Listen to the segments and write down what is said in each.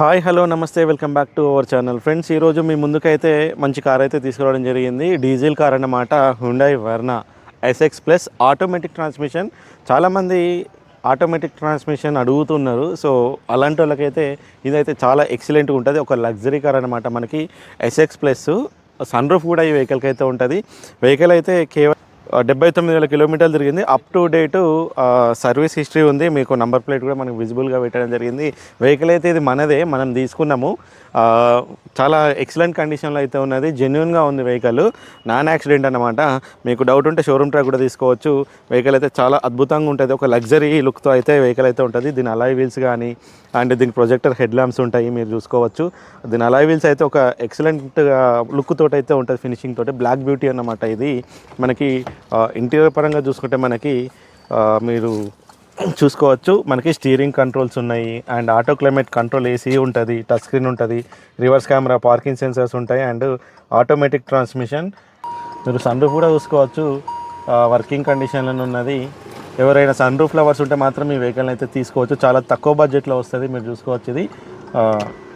Hi hello నమస్తే welcome back to our channel. Friends ఈరోజు మీ ముందుకైతే మంచి కార్ అయితే తీసుకురావడం జరిగింది. డీజిల్ కార్ అన్నమాట Hyundai Verna SX plus automatic transmission చాలామంది ఆటోమేటిక్ ట్రాన్స్మిషన్ అడుగుతున్నారు. సో అలాంటి వాళ్ళకైతే ఇదైతే చాలా ఎక్సలెంట్గా ఉంటుంది. ఒక లగ్జరీ కార్ అనమాట మనకి ఎస్ఎక్స్ ప్లస్ సన్ రూఫ్ కూడా ఈ వెహికల్కి అయితే ఉంటుంది. వెహికల్ అయితే కేవలం డెబ్బై తొమ్మిది వేల కిలోమీటర్లు తిరిగింది. Up to date service history ఉంది. మీకు నంబర్ ప్లేట్ కూడా మనకు విజిబుల్గా పెట్టడం జరిగింది. వెహికల్ అయితే ఇది మనదే మనం తీసుకున్నాము. చాలా ఎక్సలెంట్ కండిషన్లో అయితే ఉన్నది. జెన్యున్గా ఉంది వెహికల్ నాన్ యాక్సిడెంట్ అనమాట మీకు డౌట్ ఉంటే షోరూమ్ ట్రాక్ కూడా తీసుకోవచ్చు. వెహికల్ అయితే చాలా అద్భుతంగా ఉంటుంది. ఒక లగ్జరీ లుక్తో అయితే వెహికల్ అయితే ఉంటుంది. దీని అలాయ్ వీల్స్ కానీ అండ్ దీనికి ప్రొజెక్టర్ హెడ్ ల్యాంప్స్ ఉంటాయి. మీరు చూసుకోవచ్చు. దీని అలాయ్ వీల్స్ అయితే ఒక ఎక్సలెంట్ లుక్ తోటైతే అయితే ఉంటుంది. ఫినిషింగ్ తోటి. బ్లాక్ బ్యూటీ అన్నమాట ఇది. మనకి ఇంటీరియర్ పరంగా చూసుకుంటే మనకి మీరు చూసుకోవచ్చు. మనకి స్టీరింగ్ కంట్రోల్స్ ఉన్నాయి. And auto climate control AC ఉంటుంది టచ్ స్క్రీన్ ఉంటుంది రివర్స్ కెమెరా పార్కింగ్ సెన్సర్స్ ఉంటాయి అండ్ ఆటోమేటిక్ ట్రాన్స్మిషన్. మీరు సన్ రూఫ్ కూడా చూసుకోవచ్చు. వర్కింగ్ కండిషన్లో ఉన్నది. ఎవరైనా సన్ రూఫ్ లవర్స్ ఉంటే మాత్రం ఈ వెహికల్ అయితే తీసుకోవచ్చు. చాలా తక్కువ బడ్జెట్లో వస్తుంది మీరు చూసుకోవచ్చు ఇది.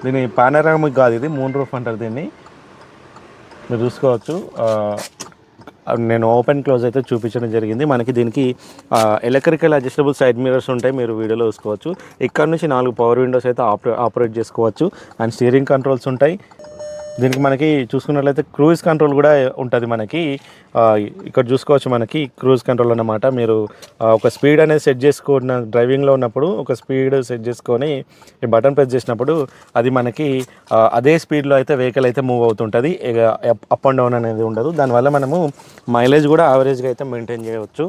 దీని పానరామిక్ కాదు ఇది మూన్ రూఫ్ అంటారు దీన్ని. మీరు చూసుకోవచ్చు. నేను ఓపెన్ క్లోజ్ అయితే చూపించడం జరిగింది. మనకి దీనికి ఎలక్ట్రికల్ అడ్జస్టబుల్ సైడ్ మిరర్స్ ఉంటాయి. మీరు వీడియోలో చూసుకోవచ్చు. ఇక్కడ నుంచి నాలుగు పవర్ విండోస్ అయితే ఆపరే ఆపరేట్ చేసుకోవచ్చు. అండ్ స్టీరింగ్ కంట్రోల్స్ ఉంటాయి. దీనికి మనకి చూసుకున్నట్లయితే క్రూజ్ కంట్రోల్ కూడా ఉంటుంది మనకి. ఇక్కడ చూసుకోవచ్చు మనకి క్రూజ్ కంట్రోల్ అన్నమాట. మీరు ఒక స్పీడ్ అనేది సెట్ చేసుకున్న డ్రైవింగ్లో ఉన్నప్పుడు ఒక స్పీడ్ సెట్ చేసుకొని ఈ బటన్ ప్రెస్ చేసినప్పుడు అది మనకి అదే స్పీడ్లో అయితే వెహికల్ అయితే మూవ్ అవుతుంటుంది. ఇక అప్ అండ్ డౌన్ అనేది ఉండదు. దానివల్ల మనము మైలేజ్ కూడా యావరేజ్గా అయితే మెయింటైన్ చేయవచ్చు.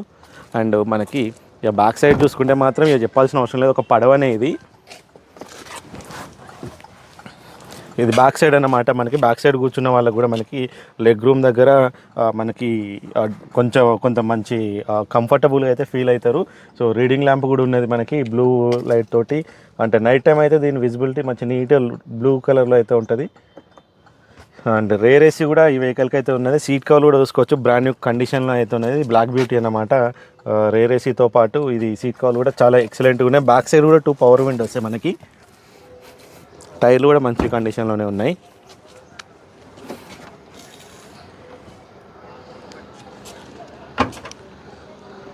అండ్ మనకి ఇక బ్యాక్ సైడ్ చూసుకుంటే మాత్రం ఇక చెప్పాల్సిన అవసరం లేదు. ఒక పడవ అనేది ఇది బ్యాక్ సైడ్ అన్నమాట. మనకి బ్యాక్ సైడ్ కూర్చున్న వాళ్ళకి కూడా మనకి లెగ్ రూమ్ దగ్గర మనకి కొంచెం కొంత మంచి కంఫర్టబుల్గా అయితే ఫీల్ అవుతారు. సో రీడింగ్ ల్యాంప్ కూడా ఉన్నది మనకి బ్లూ లైట్ తోటి. అంటే నైట్ టైం అయితే దీని విజిబిలిటీ మంచి నీట్గా బ్లూ కలర్లో అయితే ఉంటుంది. అండ్ రేర్ ఏసీ కూడా ఈ వెహికల్కి అయితే ఉన్నది. సీట్ కవర్ కూడా చూసుకోవచ్చు. బ్రాండ్ న్యూ కండిషన్లో అయితే ఉన్నది. బ్లాక్ బ్యూటీ అన్నమాట. రేర్ ఏసీతో పాటు ఇది సీట్ కవర్ కూడా చాలా ఎక్సలెంట్గా ఉన్నాయి. బ్యాక్ సైడ్ కూడా టూ పవర్ విండోస్ మనకి. టైర్లు కూడా మంచి కండిషన్లోనే ఉన్నాయి.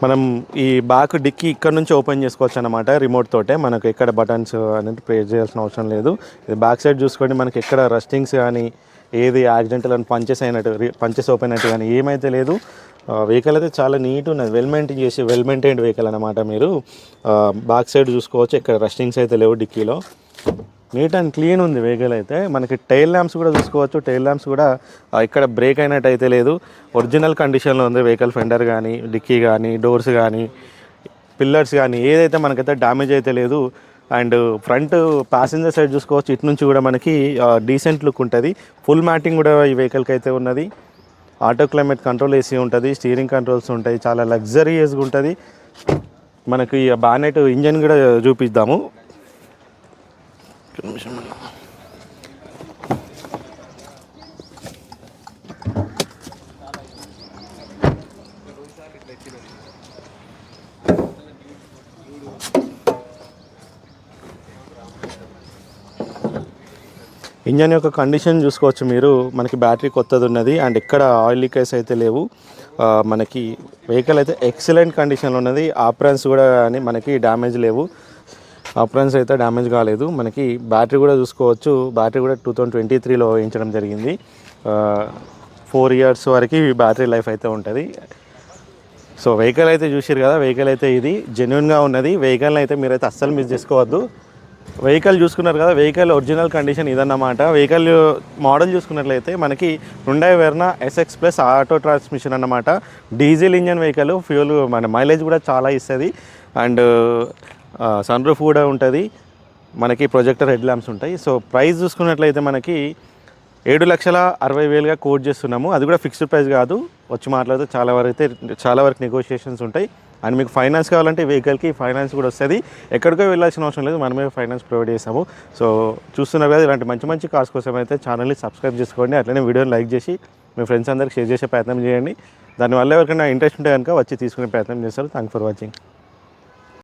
మనం ఈ బ్యాక్ డిక్కీ ఇక్కడ నుంచి ఓపెన్ చేసుకోవచ్చు అనమాట రిమోట్ తోటే. మనకు ఎక్కడ బటన్స్ అనేది ప్రెస్ చేయాల్సిన అవసరం లేదు. ఇది బ్యాక్ సైడ్ చూసుకోండి మనకి ఎక్కడ రస్టింగ్స్ కానీ ఏది యాక్సిడెంటల్ అని పంచెస్ అయినట్టు పంచెస్ ఓపెన్ అయినట్టు కానీ ఏమైతే లేదు. వెహికల్ అయితే చాలా నీట్ ఉన్నది. వెల్ మెయింటైన్ చేసి వెల్ మెయింటైన్డ్ వెహికల్ అనమాట మీరు. బ్యాక్ సైడ్ చూసుకోవచ్చు ఇక్కడ రస్టింగ్స్ అయితే లేవు డిక్కీలో. నీట్ అండ్ క్లీన్ ఉంది వెహికల్ అయితే. మనకి టైల్ ల్యాంప్స్ కూడా చూసుకోవచ్చు టైల్ ల్యాంప్స్ కూడా ఇక్కడ బ్రేక్ అయినట్టు అయితే లేదు. ఒరిజినల్ కండిషన్లో ఉంది వెహికల్ ఫెండర్ కానీ డిక్కీ కానీ డోర్స్ కానీ పిల్లర్స్ కానీ ఏదైతే మనకైతే డ్యామేజ్ అయితే లేదు. అండ్ ఫ్రంట్ ప్యాసింజర్ సైడ్ చూసుకోవచ్చు. ఇటు నుంచి కూడా మనకి డీసెంట్ లుక్ ఉంటుంది. ఫుల్ మ్యాటింగ్ కూడా ఈ వెహికల్కి అయితే ఉన్నది. ఆటో క్లైమేట్ కంట్రోల్ ఏసీ ఉంటుంది. స్టీరింగ్ కంట్రోల్స్ ఉంటాయి. చాలా లగ్జరీయస్గా ఉంటుంది. మనకి బానెట్ ఇంజన్ కూడా చూపిద్దాము. నిమిషం ఇంజన్ యొక్క కండిషన్ చూసుకోవచ్చు మీరు. మనకి బ్యాటరీ కొత్తది ఉన్నది అండ్ ఎక్కడ ఆయిల్ లీకేజ్ అయితే లేవు. మనకి వెహికల్ అయితే ఎక్సలెంట్ కండిషన్లో ఉన్నది. ఆప్రాన్స్ కూడా కానీ మనకి డ్యామేజ్ లేవు. అప్రెన్స్ అయితే డ్యామేజ్ కాలేదు. మనకి బ్యాటరీ కూడా చూసుకోవచ్చు. బ్యాటరీ కూడా టూ థౌజండ్ ట్వంటీ త్రీలో వేయించడం జరిగింది. ఫోర్ ఇయర్స్ వరకు ఈ బ్యాటరీ లైఫ్ అయితే ఉంటుంది. సో వెహికల్ అయితే చూసారు కదా వెహికల్ అయితే ఇది జెన్యున్గా ఉన్నది. వెహికల్ని అయితే మీరైతే అస్సలు మిస్ చేసుకోవద్దు. వెహికల్ చూసుకున్నారు కదా వెహికల్ ఒరిజినల్ కండిషన్ ఇదన్నమాట. వెహికల్ మోడల్ చూసుకున్నట్లయితే మనకి Hyundai Verna SX plus auto transmission అన్నమాట. డీజిల్ ఇంజన్ వెహికల్ ఫ్యూల్ మన మైలేజ్ కూడా చాలా ఇస్తుంది. అండ్ సన్ రూఫ్ కూడా ఉంటుంది. మనకి ప్రొజెక్టర్ హెడ్ ల్యాంప్స్ ఉంటాయి. సో ప్రైస్ చూసుకున్నట్లయితే మనకి ఏడు లక్షల అరవై వేలుగా కోట్ చేస్తున్నాము. అది కూడా ఫిక్స్డ్ ప్రైస్ కాదు. వచ్చి మాట్లాడితే చాలా వరకు అయితే చాలా వరకు నెగోషియేషన్స్ ఉంటాయి. అండ్ మీకు ఫైనాన్స్ కావాలంటే వెహికల్కి ఫైనాన్స్ కూడా వస్తుంది. ఎక్కడికో వెళ్ళాల్సిన అవసరం లేదు. మనమే ఫైనాన్స్ ప్రొవైడ్ చేస్తాము. సో చూస్తున్నారు కదా ఇలాంటి మంచి మంచి కార్స్ కోసం అయితే ఛానల్ని సబ్స్క్రైబ్ చేసుకోండి. అట్లనే వీడియోని లైక్ చేసి మీ ఫ్రెండ్స్ అందరికి షేర్ చేసే ప్రయత్నం చేయండి. దానివల్ల ఎవరికైనా ఇంట్రెస్ట్ ఉంటే కనుక వచ్చి తీసుకునే ప్రయత్నం చేస్తారు. Thank for watching